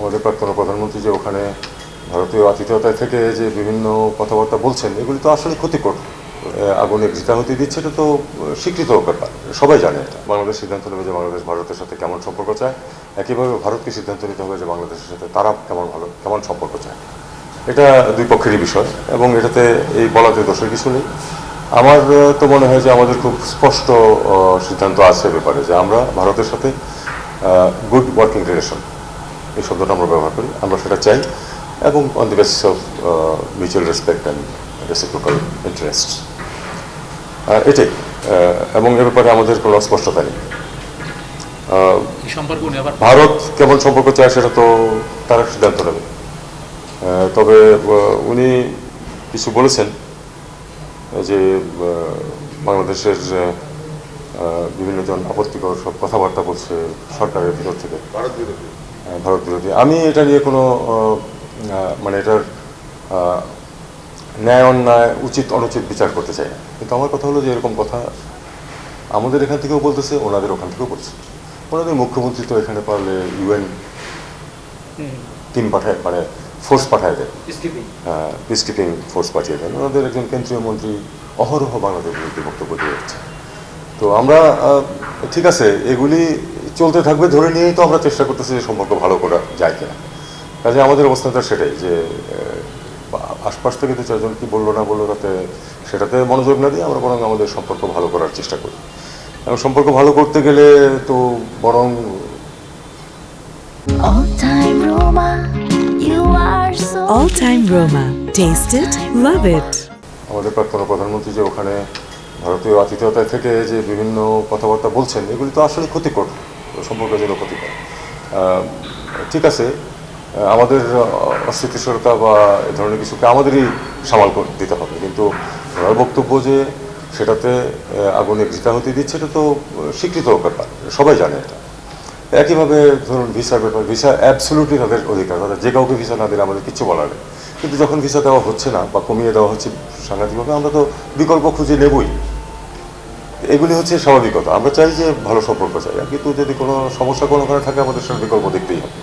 আমাদের প্রাক্তন প্রধানমন্ত্রী যে ওখানে ভারতীয় আতিথেয়তায় থেকে যে বিভিন্ন কথাবার্তা বলছেন, এগুলি তো আসলে ক্ষতিকর। আগুনে ঘৃতাহুতি দিচ্ছে, এটা তো স্বীকৃত ব্যাপার। সবাই জানে এটা। বাংলাদেশ সিদ্ধান্ত নেবে যে বাংলাদেশ ভারতের সাথে কেমন সম্পর্ক চায়। একইভাবে ভারতকে সিদ্ধান্ত নিতে হবে যে বাংলাদেশের সাথে তারা কেমন ভালো, কেমন সম্পর্ক চায়। এটা দুই পক্ষেরই বিষয়, এবং এটাতে এই বলাতে দোষের কিছু নেই। আমার তো মনে হয় যে আমাদের খুব স্পষ্ট সিদ্ধান্ত আছে ব্যাপারে, যে আমরা ভারতের সাথে গুড ওয়ার্কিং রিলেশন এই শব্দটা আমরা ব্যবহার করি। আমরা সেটা চাই এবং on the basis of mutual respect and reciprocal interest এটাই এবং এ ব্যাপারে আমাদের কোনো অস্পষ্টতা নেই। ভারত কেমন সম্পর্ক চায় সেটা তো তারা সিদ্ধান্ত নেবে। তবে উনি কিছু বলেছেন যে বাংলাদেশের বিভিন্ন জন আপত্তিকর সব কথাবার্তা বলছে সরকারের ভিতর থেকে। ভারত বিরোধী। আমি এটা নিয়ে কোনো মানে এটার ন্যায় অন্যায় উচিত অনুচিত বিচার করতে চাই না। কিন্তু আমার কথা হলো যে এরকম কথা আমাদের এখান থেকেও বলতেছে ওনাদের ওখান থেকেও বলছে ওনাদের মুখ্যমন্ত্রী তো এখানে পারলে ইউএন টিম পাঠায় মানে ফোর্স পাঠায় দেয়। পিস কিপিং ফোর্স পাঠিয়ে দেন ওনাদের একজন কেন্দ্রীয় মন্ত্রী অহরহ বাংলাদেশ বিরুদ্ধে বক্তব্য দিয়ে যাচ্ছে। তো আমরা ঠিক আছে এগুলি চলতে থাকবে ধরে নিয়েই তো আমরা চেষ্টা করতেছি যে সম্পর্ক ভালো করা যায় কিনা কাজে আমাদের অবস্থানটা সেটাই যে আশপাশ থেকে তো চারজন কি বলল না বলল তাতে সেটাতে মনোযোগ না দিয়ে আমরা বরং আমাদের সম্পর্ক ভালো করার চেষ্টা করি এবং সম্পর্ক ভালো করতে গেলে তো বরং All time Roma, you are so All Time Roma. Taste it, love it. আমাদের প্রাক্তন প্রধানমন্ত্রী যে ওখানে ভারতীয় আতিথেয়তায় থেকে যে বিভিন্ন কথাবার্তা বলছেন এগুলি তো আসলে ক্ষতিকর সম্পর্কের জন্য ক্ষতিকর। ঠিক আছে আমাদের অস্থিতিশীলতা বা এ ধরনের কিছুকে আমাদেরই সামাল দিতে হবে। কিন্তু ওনার বক্তব্য যে সেটাতে আগুনে ঘৃতাহুতি দিচ্ছে, এটা তো স্বীকৃত ব্যাপার। সবাই জানে এটা। একইভাবে ধরুন ভিসার ব্যাপার, ভিসা অ্যাবসলুটলি তাদের অধিকার। তাদের যে কাউকে ভিসা না দিলে আমাদের কিচ্ছু বলার নেই। কিন্তু যখন ভিসা দেওয়া হচ্ছে না বা কমিয়ে দেওয়া হচ্ছে সাংঘাতিকভাবে, আমরা তো বিকল্প খুঁজে নেবই। এগুলি হচ্ছে স্বাভাবিকতা। আমরা চাই যে ভালো সম্পর্ক চাই, কিন্তু যদি কোনো সমস্যা কোনো কোনোখানে থাকে, আমাদের সঙ্গে বিকল্প দেখতেই হবে।